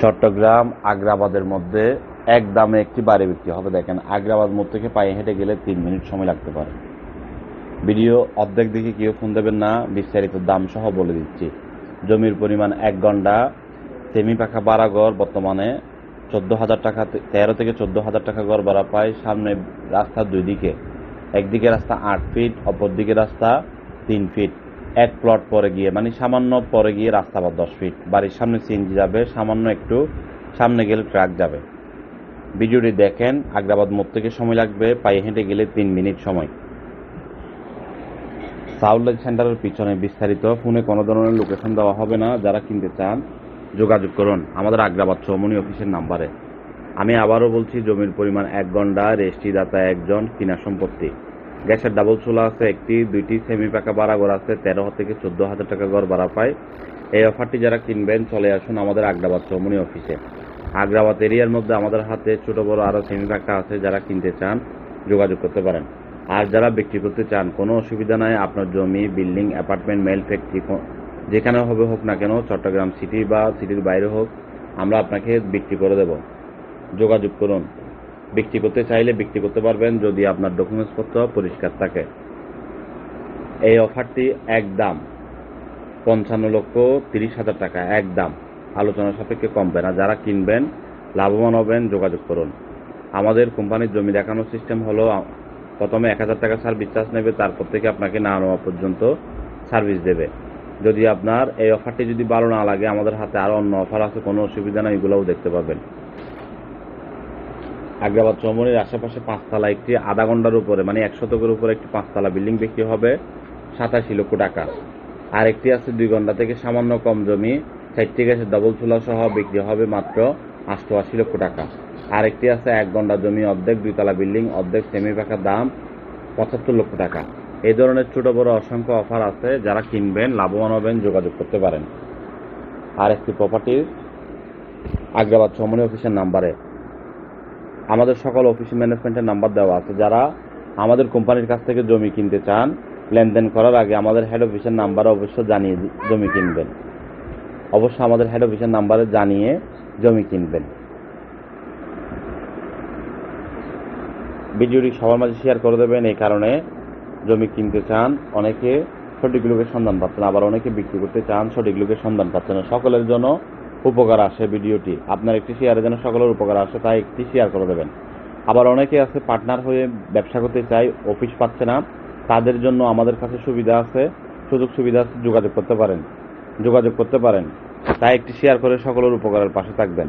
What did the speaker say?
চট্টগ্রাম, আগ্রাবাদের মধ্যে এক দামে একটি বাড়ি বিক্রি হবে। দেখেন, আগ্রাবাদ মোড় থেকে পায়ে হেঁটে গেলে তিন মিনিট সময় লাগতে পারে। ভিডিও অর্ধেক দিকে কেউ ফোন দেবেন না, বিস্তারিত দাম সহ বলে দিচ্ছি। জমির পরিমাণ এক ঘণ্টা সেমি পাখা বাড়া ঘর বর্তমানে চোদ্দ হাজার টাকা তেরো থেকে চোদ্দ হাজার টাকা ঘর ভাড়া পায়, সামনে রাস্তা দুই দিকে। একদিকে রাস্তা আট ফিট অপর দিকে রাস্তা তিন ফিট। এক প্লট পরে গিয়ে মানে সামান্য পরে গিয়ে রাস্তা আবার দশ ফিট বাড়ির সামনে সিএনজি যাবে, সামান্য একটু সামনে গেলে ট্রাক যাবে। ভিডিওটি দেখেন, আগ্রাবাদ মোড় থেকে সময় লাগবে, পায়ে হেঁটে গেলে তিন মিনিট সময়। সাউথ সেন্টারের পিছনে বিস্তারিত, ফোনে কোনো ধরনের লোকেশন দেওয়া হবে না, যারা কিনতে চান, যোগাযোগ করুন। আমাদের আগ্রাবাদ চৌমনি অফিসের নাম্বারে। আমি আবারও বলছি, জমির পরিমাণ এক ঘণ্টা, রেস্টি দাতা একজন, কিনা সম্পত্তি। গ্যাসের ডাবল চুলা আছে একটি, দুইটি সেমি পাকা ভাড়া ঘর আছে, তেরো থেকে চোদ্দ হাজার টাকা ঘর ভাড়া পায়। এই অফারটি যারা কিনবেন, চলে আসুন আমাদের আগ্রাবাদ চৌমনি অফিসে আগ্রাবাদ এরিয়ার মধ্যে আমাদের হাতে ছোট, বড় আরও সেমি পাকা আছে, যারা কিনতে চান, যোগাযোগ করতে পারেন। আর যারা বিক্রি করতে চান, কোনো অসুবিধা নাই, আপনার জমি বিল্ডিং অ্যাপার্টমেন্ট মেল ফ্যাক্টরি যেখানে হবে হোক না কেন, চট্টগ্রাম সিটি বা সিটির বাইরে হোক, আমরা আপনাকে বিক্রি করে দেব। যোগাযোগ করুন। বিক্রি করতে চাইলে বিক্রি করতে পারবেন যদি আপনার ডকুমেন্টসপত্র পরিষ্কার থাকে। এই অফারটি এক দাম পঞ্চান্ন লক্ষ তিরিশ হাজার টাকা এক দাম আলোচনার সাপেক্ষে কমবে না যারা কিনবেন, লাভবান হবেন, যোগাযোগ করুন। আমাদের কোম্পানির জমি দেখানোর সিস্টেম হলো, প্রথমে এক হাজার টাকা সার্ভিস চার্জ নেবে, তারপর থেকে আপনাকে না নেওয়া পর্যন্ত সার্ভিস দেবে। যদি আপনার এই অফারটি যদি ভালো না লাগে, আমাদের হাতে আরও অন্য অফার আছে, কোনো অসুবিধা নেই, এগুলোও দেখতে পাবেন। আগ্রাবাদ চৌমনির আশেপাশে পাঁচতলা একটি আধা ঘণ্টার উপরে মানে এক শতকের উপরে একটি পাঁচতলা বিল্ডিং বিক্রি হবে সাতাশি লক্ষ টাকা। আর একটি আছে দুই ঘণ্টা থেকে সামান্য কম জমি, চারটি গ্যাসের ডবল চুলা সহ বিক্রি হবে মাত্র আষ্টআশি লক্ষ টাকা। আর একটি আছে এক ঘণ্টা জমি অর্ধেক, দুইতলা বিল্ডিং অর্ধেক সেমি পাকার দাম পঁচাত্তর লক্ষ টাকা। এই ধরনের ছোট বড় অসংখ্য অফার আছে যারা কিনবেন, লাভবান হবেন, যোগাযোগ করতে পারেন। আর একটি প্রপার্টির আগ্রাবাদ চৌমনি অফিসের নাম্বারে। আমাদের সকল অফিস ম্যানেজমেন্টের নাম্বার দেওয়া আছে। যারা আমাদের কোম্পানির কাছ থেকে জমি কিনতে চান, লেনদেন করার আগে আমাদের হেড অফিসের নাম্বারে অবশ্য জানিয়ে জমি কিনবেন। অবশ্য আমাদের হেড অফিসের নাম্বারে জানিয়ে জমি কিনবেন। ভিডিওটি সবার মাঝে শেয়ার করে দেবেন। এই কারণে জমি কিনতে চান, অনেকে সঠিক লোকের সন্ধান পাচ্ছেন, আবার অনেকে বিক্রি করতে চান, সঠিক লোকের সন্ধান পাচ্ছেন সকলের জন্য উপকার আসে ভিডিওটি। আপনার একটি শেয়ারে যেন সকলের উপকার আসে তাই একটি শেয়ার করে দেবেন। আবার অনেকে আছে পার্টনার হয়ে ব্যবসা করতে চায় অফিস পাচ্ছে না, তাদের জন্য আমাদের কাছে সুবিধা আছে, সুযোগ সুবিধা আছে, যোগাযোগ করতে পারেন। যোগাযোগ করতে পারেন। তাই একটি শেয়ার করে সকলের উপকারের পাশে থাকবেন।